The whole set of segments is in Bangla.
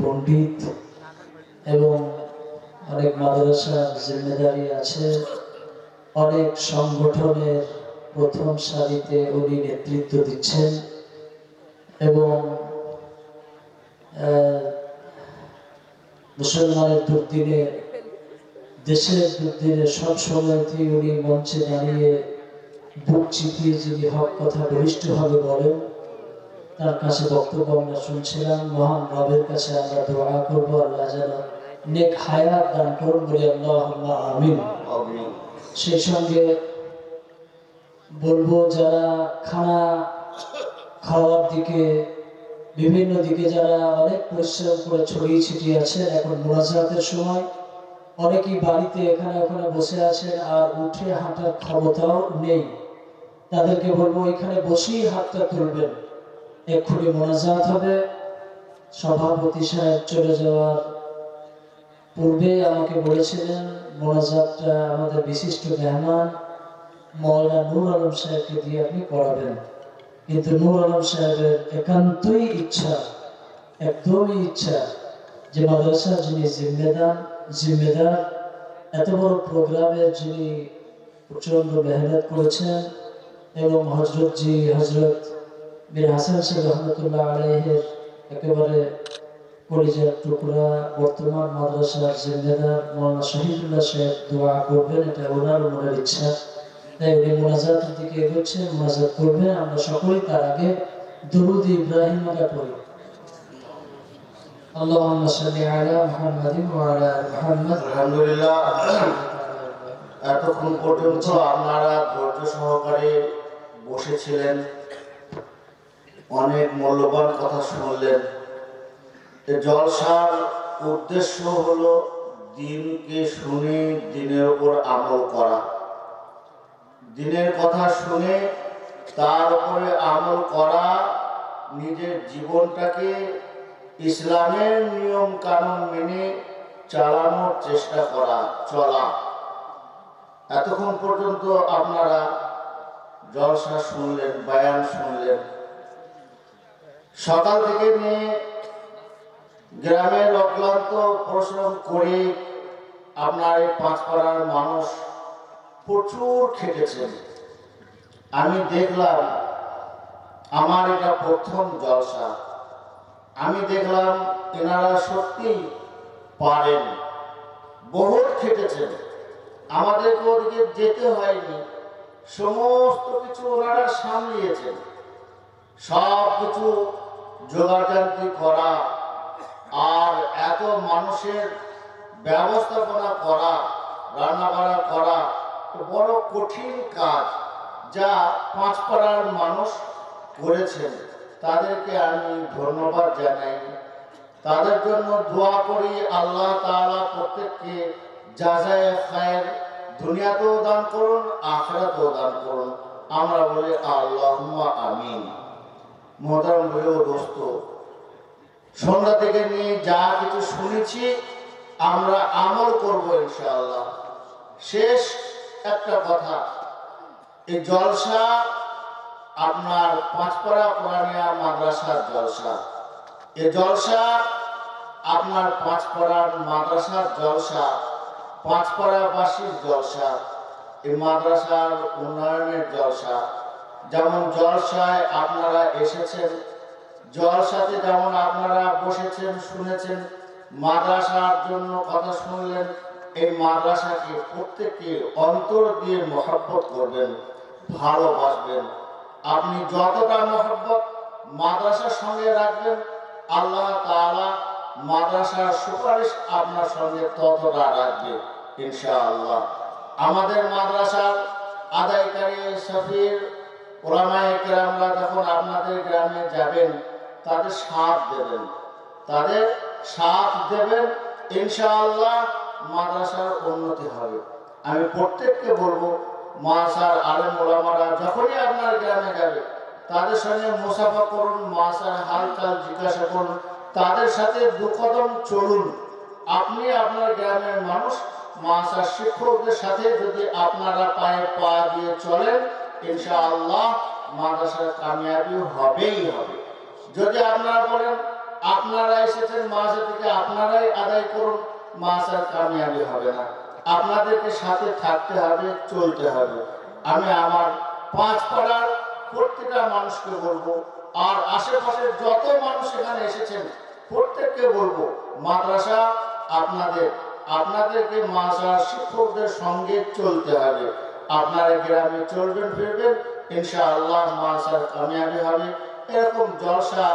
পণ্ডিত এবং অনেক মাদ্রাসার জিম্মেদারি আছে। অনেক সংগঠনের প্রথম সারিতে উনি নেতৃত্ব দিচ্ছেন এবং মুসলমানের দুর্দিনে, দেশের দুর্দিনে সব সময়তেই উনি মঞ্চে দাঁড়িয়ে বুক চিপিয়ে যিনি হক কথা বলিষ্ঠভাবে বলেন তার কাছে বক্তব্য আমরা শুনছিলাম। মহান রবের কাছে আমরা দোয়া করব আল্লাহ যেন নেক হায়াত দান করুন বলে আল্লাহ আমিন। সেই সঙ্গে বলব যারা খানা খাওয়ার দিকে বিভিন্ন দিকে যারা অনেক পরিশ্রম করে ছড়িয়ে ছিটিয়ে আছেন এখন মোনাজাতের সময় অনেকেই বাড়িতে এখানে ওখানে বসে আছেন আর উঠে হাঁটার ক্ষমতাও নেই। তাদেরকে বলব এখানে বসেই হাতটা তুলবেন। এক্ষুনি মোনাজাত হবে। সভাপতি সাহেব চলে যাওয়ার পূর্বে আমাকে বলেছিলেন, মোনাজাতটা আমাদের বিশিষ্ট মেহমান মৌলানা নূর আলম সাহেবকে দিয়ে আপনি করাবেন। কিন্তু নূর আলম সাহেবের একান্তই ইচ্ছা, একদমই ইচ্ছা যে মাদ্রাসার যিনি জিম্মেদার জিম্মেদার, এত বড় প্রোগ্রামের যিনি প্রচণ্ড মেহনত করেছেন এবং হজরত জি হজরত মীর হাসান সাহেব রহমতুল্লাহ আলহের একেবারে কলিজার টুকরা বর্তমান মাদ্রাসার জিম্মেদার মৌলানা শহীদুল্লাহ সাহেব দোয়া করবেন এটা ওনার মনের ইচ্ছা তাই উনি মোনাজাতের দিকে এগোচ্ছেন মোনাজাত করবেন আমরা সকলেই তার আগে দরুদ ইব্রাহিম আলা পড়ি اللهم صل على محمد وعلى ال محمد আলহামদুলিল্লাহ এতক্ষণ পর্যন্ত আপনারা ধৈর্য সহকারে বসেছিলেন অনেক মূল্যবান কথা শুনলেন। জলসার উদ্দেশ্য হলো দিনকে শুনে দিনের উপর আমল করা। দিনের কথা শুনে তার উপরে আমল করা নিজের জীবনটাকে ইসলামের নিয়ম কানুন মেনে চালানোর চেষ্টা করা, চলা। এতক্ষণ পর্যন্ত আপনারা জলসা শুনলেন, বায়ান শুনলেন। সকাল থেকে নিয়ে গ্রামের অক্লান্ত পরিশ্রম করে আপনার এই পাঁচপাড়ার মানুষ প্রচুর খেটেছেন। আমি দেখলাম, আমার এটা প্রথম জলসা। আমি দেখলাম এনারা সত্যি পারেন। বহুত খেটেছেন। আমাদেরকে ওদিকে যেতে হয়নি। সমস্ত কিছু ওনারা সামলিয়েছেন। সব কিছু জোগাড়জান্তি করা আর এত মানুষের ব্যবস্থাপনা করা, রান্নাবাড়া করা, বড় কঠিন কাজ যা পাঁচপাড়ার মানুষ করেছেন। তাদেরকে আমি ধন্যবাদ জানাই। তাদের জন্য দোয়া করি, আল্লাহ তাআলা প্রত্যেককে যাজায় খায়ের দুনিয়াতেও দান করুন, আখরাতেও দান করুন। আমরা বলি আল্লাহুম্মা আমিন। মোহতারাম হয়েও দোস্ত, সন্ধ্যা থেকে নিয়ে যা কিছু শুনেছি, আমরা আমল করব ইনশাআল্লাহ। শেষ একটা কথা, এই জলসা আপনার পাঁচপাড়া কোরআনিয়া মাদ্রাসার জলসা। এ জলসা আপনার পাঁচপাড়ার মাদ্রাসার জলসা, পাঁচপাড়াবাসীর জলসা, এই মাদ্রাসার উন্নয়নের জলসা। যেমন জলসায় আপনারা এসেছেন, জলসাতে যেমন আপনারা বসেছেন, শুনেছেন, মাদ্রাসার জন্য কথা শুনলেন, এই মাদ্রাসাকে প্রত্যেককে অন্তর দিয়ে মহব্বত করবেন, ভালোবাসবেন। আপনি যতটা মহব্বত মাদ্রাসার সঙ্গে রাখবেন, আল্লাহ তাআলা মাদ্রাসার সুপারিশ আপনার সঙ্গে ততটা রাখবে, ইনশাআল্লাহ। আমাদের মাদ্রাসার আদায়কারী সফির ওলামায়ে কেরামরা যখন আপনাদের গ্রামে যাবেন, তাদের সাথ দেবেন। তাদের সাথ দেবেন, ইনশাআল্লাহ মাদ্রাসার উন্নতি হবে। আমি প্রত্যেককে বলব, মাসার আলেম ওলামারা যখনই আপনার গ্রামে যাবে, তাদের সঙ্গে মুসাফা করুন, মাসার হালচাল জিজ্ঞাসা করুন, তাদের সাথে দু চলুন। আপনি আপনার গ্রামের মানুষ, মাসার শিক্ষকদের সাথে যদি আপনারা পায়ে পা দিয়ে চলেন ইনশাআল্লাহ মাদ্রাসার কামিয়াবি হবেই হবে। যদি আপনারা বলেন, আপনারা এসেছেন থেকে আপনারাই আদায় করুন কামিয়াবি হবে না। আপনাদেরকে সাথে থাকতে হবে, চলতে হবে। আমি আমার পাঁচ পাড়ার প্রত্যেকটা মানুষকে বলব, আর আশেপাশের যত মানুষ এখানে এসেছেন, প্রত্যেককে বলব, মাদ্রাসা আপনাদের, আপনাদেরকে মাদ্রাসার শিক্ষকদের সঙ্গে চলতে হবে। আপনারা গ্রামে চলবেন, ফিরবেন, ইনশাআল্লাহ মাদ্রাসার কামিয়াবি হবে। এরকম জলসা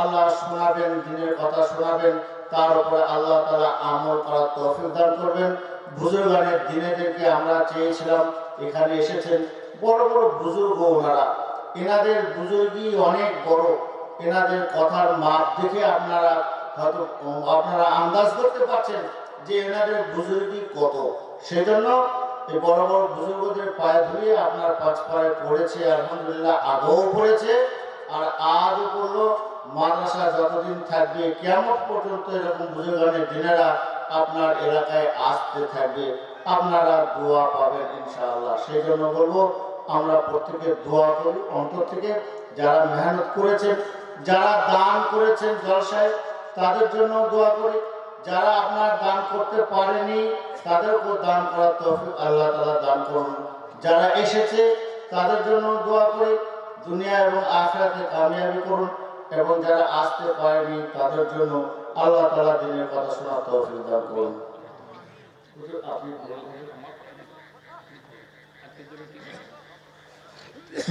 আল্লাহ শোনাবেন, দিনের কথা শোনাবেন, তার উপরে আল্লাহ তালা আমল করার তৌফিক দান করবেন। বুজুর্গানের দিনেদেরকে আমরা চেয়েছিলাম, এখানে এসেছেন। বড় বড় বুজুর্গ ওনারা। এনাদের বুজুর্গি অনেক বড়। এনাদের কথার মাপ দেখে আপনারা হয়তো আপনারা আন্দাজ করতে পারছেন যে এনাদের বুজুর্গি কত। সেজন্য এই বড় বড় বুজুর্গদের পায়ে ধুয়ে আপনার পাঁচ পায়ে পড়েছে, আলহামদুলিল্লাহ আগেও পড়েছে, আর আজও পড়ল। মাদ্রাসা যতদিন থাকবে, কেমন পর্যন্ত এরকম বুজুর্গানের দিনেরা আপনার এলাকায় আসতে থাকবে, আপনারা দোয়া পাবেন ইনশাআল্লাহ। সেই জন্য বলব, আমরা প্রত্যেকে দোয়া করি অন্তর থেকে। যারা মেহনত করেছেন, যারা দান করেছেন জলসায়, তাদের জন্য দোয়া করি। যারা আপনার দান করতে পারেনি তাদেরকেও দান করার তৌফিক আল্লাহ তালা দান করুন। যারা এসেছে তাদের জন্য দোয়া করি দুনিয়া এবং আখরাতে কামিয়াবি করুন এবং যারা আসতে পারেনি তাদের জন্য আল্লাহ তালা দিনের কথা শোনার তৌফিক দান করুন। আপনি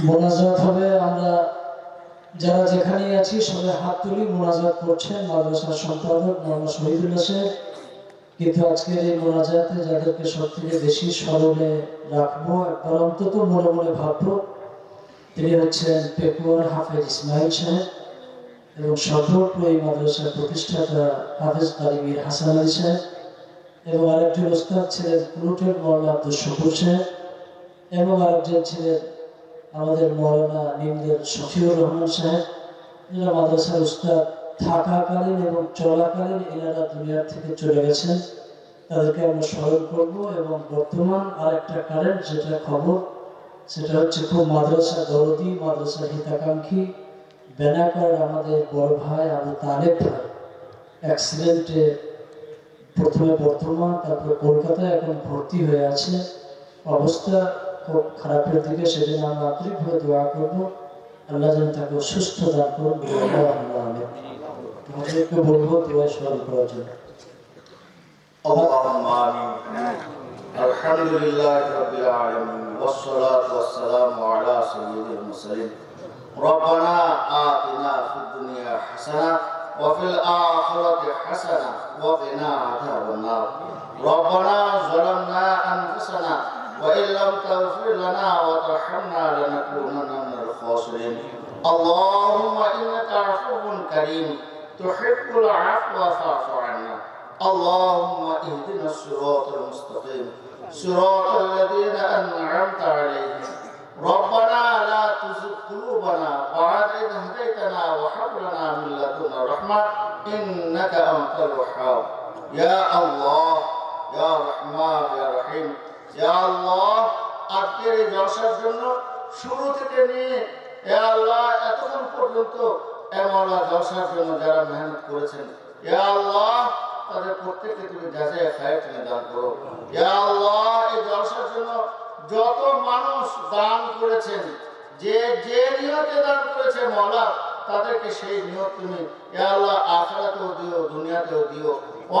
মোনাজাত হবে আমরা যারা যেখানে আছি সবাই হাত তুলি মোনাজাত করছেন মাদ্রাসার সম্পাদক মোহাম্মদ শহীদুল্লাহ সাহেব। কিন্তু আজকের এই মোনাজাতে যাদেরকে সব থেকে বেশি স্মরণে রাখব, একবার অন্তত মনে মনে ভাববো, তিনি হচ্ছেন পেকুয়ার হাফেজ ইসমাইল সাহেব এবং সর্বপ্র এই মাদ্রাসার প্রতিষ্ঠাতা হাফেজ কারিমির হাসান আলী সাহেব এবং আরেকজন ওস্তাদ ছিলেন কুলুটের মৌলানা আব্দুল শকুর সাহেব এবং আরেকজন ছিলেন আমাদের মৌলানা নিমদের শফিউর রহমান সাহেব এনারা মাদ্রাসার উস্তাদ থাকাকালীন এবং চলাকালীন এনারা দুনিয়ার থেকে চলে গেছেন। তাদেরকে আমরা স্মরণ করব এবং বর্তমান আর একটা কারেন্ট যেটা খবর, সেটা হচ্ছে খুব মাদ্রাসা দরদি মাদ্রাসা হিতাকাঙ্ক্ষী বেনাকার আমাদের বড় ভাই আবু তালেব ভাই। অ্যাক্সিডেন্টে প্রথমে বর্ধমান, তারপরে কলকাতায় এখন ভর্তি হয়ে আছে। অবস্থা খুব খারাপের দিকে সেদিন আমরা আন্তরিকভাবে দোয়া করব। আল্লাহ যেন তাকে সুস্থ দান করুন। আল্লাহ আল্লাহ আমিন তোমাদেরকে বলবো দোয়ায় স্মরণ করার জন্য اللهم آمين الحمد لله رب العالمين والصلاة والسلام على سيد المرسلين ربنا آتنا في الدنيا حسنة وفي الآخرة حسنة وقنا عذاب النار ربنا ظلمنا أنفسنا وإن لم تغفر لنا وترحمنا لنكونن من الخاسرين اللهم إنك عفو كريم تحب العفو فاعف عنا اللهم اهدنا الصراط المستقيم صراط الذين أنعمت عليهم ربنا لا تزغ قلوبنا بعد إذ هديتنا وهب لنا من لدنك رحمة إنك أنت الوهاب يا الله يا رحمن يا رحيم يا الله আজকের এই জলসার জন্য শুরু থেকে নিয়ে এ আল্লাহ এতক্ষণ পর্যন্ত যত মানুষ দান করেছেন, যে যে নিয়তে দান করেছে মলা, তাদেরকে সেই নিয়ত তুমি এ আল্লাহ, আখরাতেও দিও, দুনিয়াতেও দিও।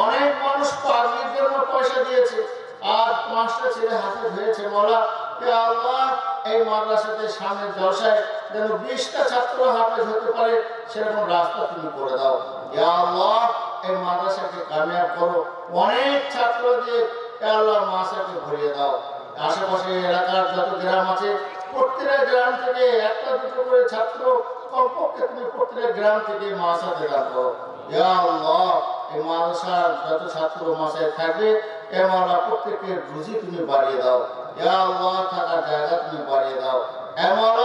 অনেক মানুষ পাগলির জন্য পয়সা দিয়েছে, আর পাঁচটা ছেলে হাতে ধরেছে মলা এ আল্লাহ, এই মাদ্রাসাতে সামনে জলসায় যেন বিশটা ছাত্র হাফেজ হতে পারে, সেরকম রাস্তা তুমি করে দাও। এই মাদ্রাসাকে কামিয়াব করো। অনেক ছাত্র দিয়ে আল্লাহ মাসাকে ভরিয়ে দাও। আশেপাশে এলাকার যত গ্রাম আছে গ্রাম থেকে একটা দুটো করে ছাত্র কমপক্ষে তুমি গ্রাম থেকে এ প্রত্যেকের রুজি তুমি বাড়িয়ে দাও। থাকার জায়গা তুমি বাড়িয়ে দাও। এ মাওলা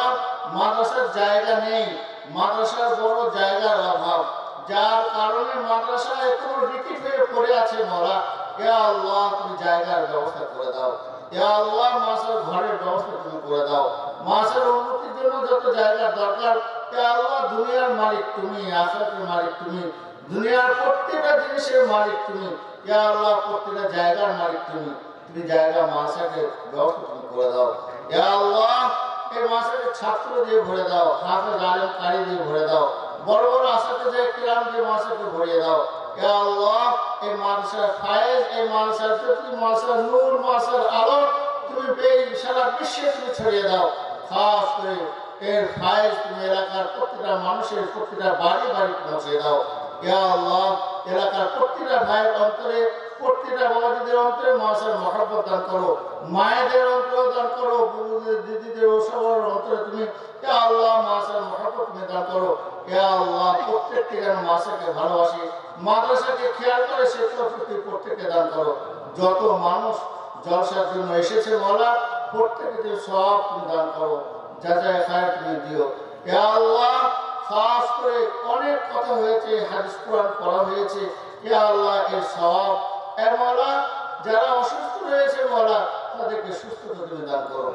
মাদ্রাসার জায়গা নেই। মাদ্রাসার বড় জায়গার অভাব। যার কারণে মাদ্রাসা এত রীতি হয়ে পড়ে আছে মাওলা ইয়া আল্লাহ, তুমি জায়গার ব্যবস্থা করে দাও। ইয়া আল্লাহ মাসের ঘরের ব্যবস্থা তুমি করে দাও। মাসের উন্নতির জন্য যত জায়গার দরকার ইয়া আল্লাহ, দুনিয়ার মালিক তুমি, আখরাতের মালিক তুমি, দুনিয়ার প্রত্যেকটা জিনিসের মালিক তুমি। ইয়া আল্লাহ, প্রত্যেকটা জায়গার মালিক তুমি। তুমি জায়গা মাসাকে ব্যবস্থা তুমি করে দাও। ইয়া আল্লাহ এই মাসাকে ছাত্র দিয়ে ভরে দাও হাফেজ আলেম কারি দিয়ে ভরে দাও, বড় বড় আশাতে যে কিরাম দিয়ে মাসাকে ভরিয়ে দাও। আল্লাহ, এই মাদ্রাসার ফায়েজ, এই মাদ্রাসার জ্যোতি মাদ্রাসার নূর মাদ্রাসার আলো তুমি এই সারা বিশ্বে তুমি ছড়িয়ে দাও। খাস করে এর ফায়েজ তুমি এলাকার প্রতিটা মানুষের প্রতিটা বাড়ি বাড়ি পৌঁছে দাও। ইয়া আল্লাহ, এলাকার প্রতিটা ভাইয়ের অন্তরে প্রতিটা বাবাজিদের অন্তরে মাসার মহাব্বত দান করো, মায়েদের অন্তরে দান করো বুবুদের দিদিদের ওসবের অন্তরে তুমি আল্লাহ মাসার মহাব্বত তুমি দান করো। আল্লাহ, প্রত্যেককে যেন মাসাকে ভালোবাসে, মাদ্রাসাকে খেয়াল করে সে প্রতি প্রত্যেককে দান করো। যত মানুষ জলসার জন্য এসেছে মলা প্রত্যেকে সব তুমি দান করো। যা যা খায় তুমি দিও। আল্লাহ, খাস করে অনেক কথা হয়েছে, হাদিস কোরআন পড়া হয়েছে। আল্লাহ, এর সব এর মালা যারা অসুস্থ রয়েছে মালা তাদেরকে সুস্থতা তুমি দান করো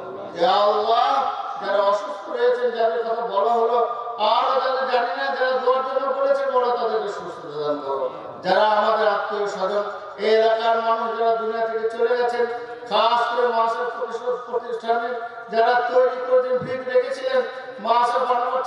আল্লাহ, যারা অসুস্থ রয়েছেন, যাদের কথা বলা হলো, আর যাদের জানি না, যারা দোয়ার জন্য করেছে বলো তাদেরকে সুস্থতা দান করো। যারা আমাদের আত্মীয় স্বজন, এই এলাকার মানুষ যারা দুনিয়া থেকে চলে গেছেন, খাস করে মাসের প্রতিষ্ঠানের যারা তৈরি করেছেন, ভিড় রেখেছিলেন মাসা বানাবার